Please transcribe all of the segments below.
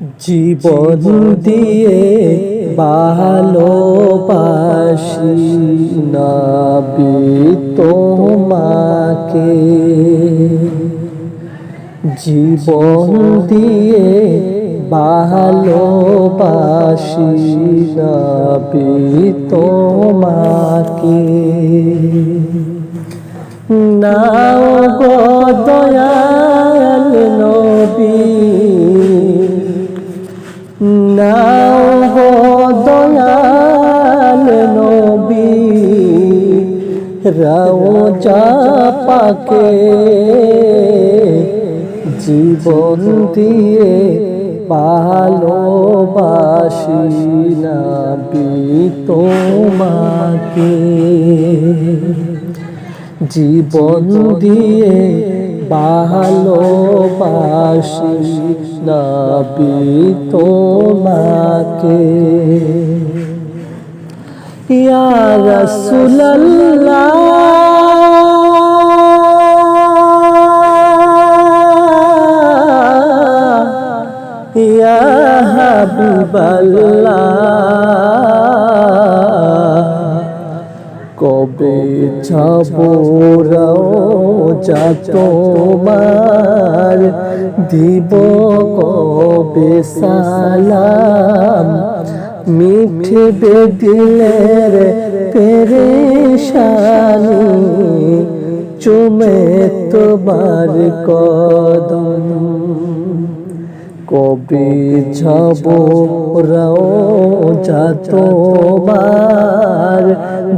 জীবন দিয়ে ভালোবাসি নাবি তোমাকে। জীবন দিয়ে ভালোবাসি নাবি তোমাকে। নাও গো দয়াল নবী। নাও গো দয়াল নবী রওজা পাকে জীবন দিয়ে ভালোবাসি নাবি তোমাকে। জীবন দিয়ে ভালোবাসি নাবি তোমাকে। ইয়া রাসূলুল্লাহ ইয়া হাবিবাল্লাহ। কবে যাব যা তোমার? দিব কবে সালাম? মিঠবে দিলের পেরেশানি চুমে তোমার কদম। কবে যাব যা তোমার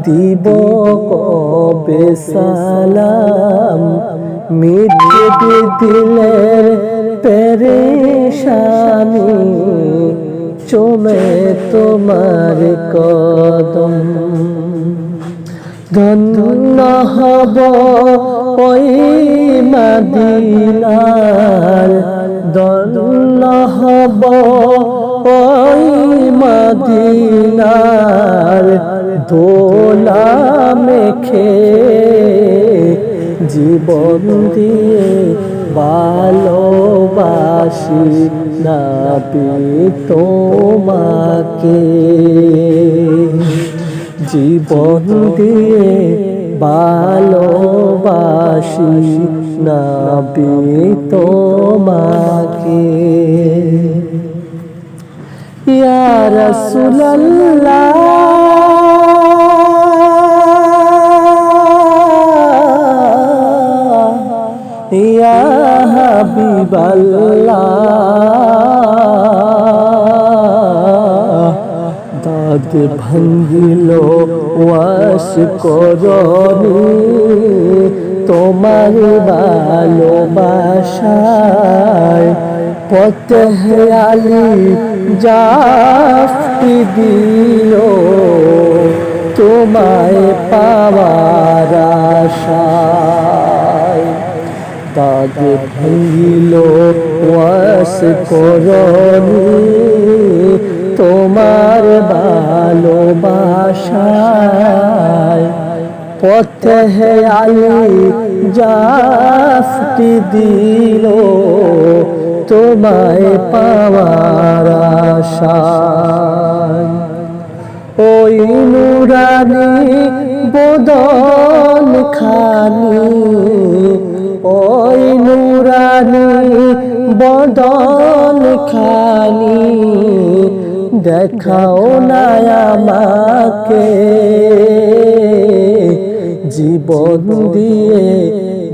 দিব কবে সালাম? মিটবে দিলের পেরেশানি চমে তোমার কদম। ধন্য হব ওই মদিনার। ধন্য হব ওই মদিনার। দোলা মেখে জীবন দিয়ে ভালোবাসি নাবি তোমাকে। জীবন দিয়ে ভালোবাসি নাবি তোমাকে ইয়া রাসূলুল্লাহ ইয়া হাবিবাল্লাহ দাদ ভাঙ্গিল ওয়াস করনি। তোমার ভালোবাসায় পথে আলি জাফতি দিল। তোমায় পাওয়ার আশায় দাদ ভাঙ্গিল ওয়াস করনি। তোমার ভালোবাসায় পথে হে আলি জাফতি দিল তোমায় পাওয়ার আশায়। ওই নুরানি বদন খানি, ওই নুরানি বদল খানি দেখাও না আমাকে। জীবন দিয়ে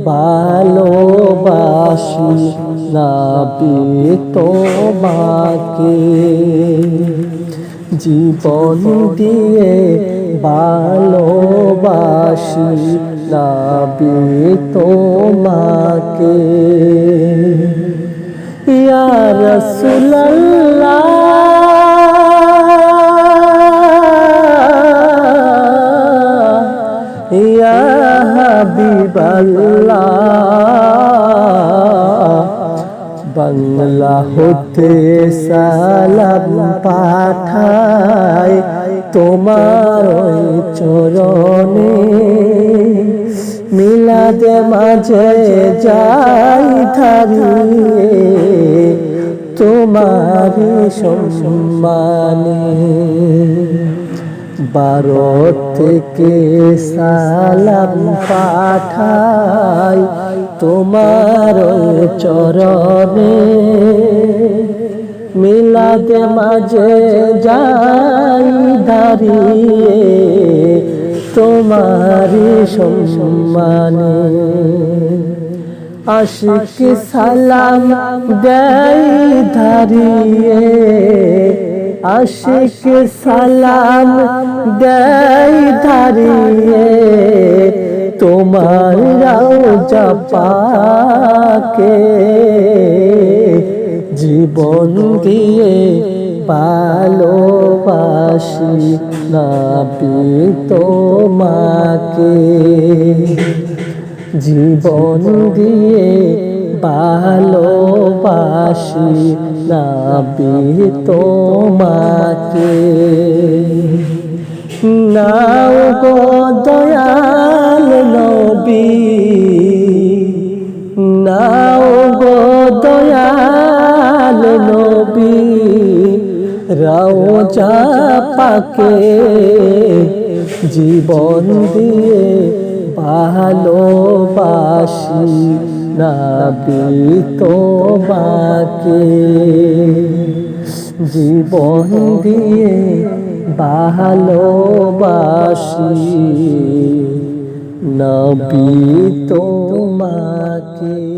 ভালোবাসি নাবি তোমাকে জীবন দিয়ে ভালোবাসি নাবি তোমাকে ইয়া রাসূলুল্লাহ। বাংলা হতে সালাম পাঠায় তোমার চরণে। মিলাদে মাঝে যাই ধারিয়ে তোমার সম্মানে। ভারত থেকে সালাম পাঠাই তোমার চরণে। মিলাদে মাঝে যাই দাঁড়িয়ে তোমার সম্মানে। আশিক সালাম দেয় দাঁড়িয়ে আশিক সালাম দেয় দাঁড়িয়ে তোমার রাজা পাকে। জীবন দিয়ে ভালোবাসি নাবি তোমাকে জীবন দিয়ে ভালোবাসি নাবি তোমাকে নাও গো দয়াল নবী, নাও গো দয়াল নবী, রাওজা পাকে জীবন দিয়ে ভালোবাসি নাবি তোমাকে। জীবন দিয়ে ভালোবাসি নবী তোমাকে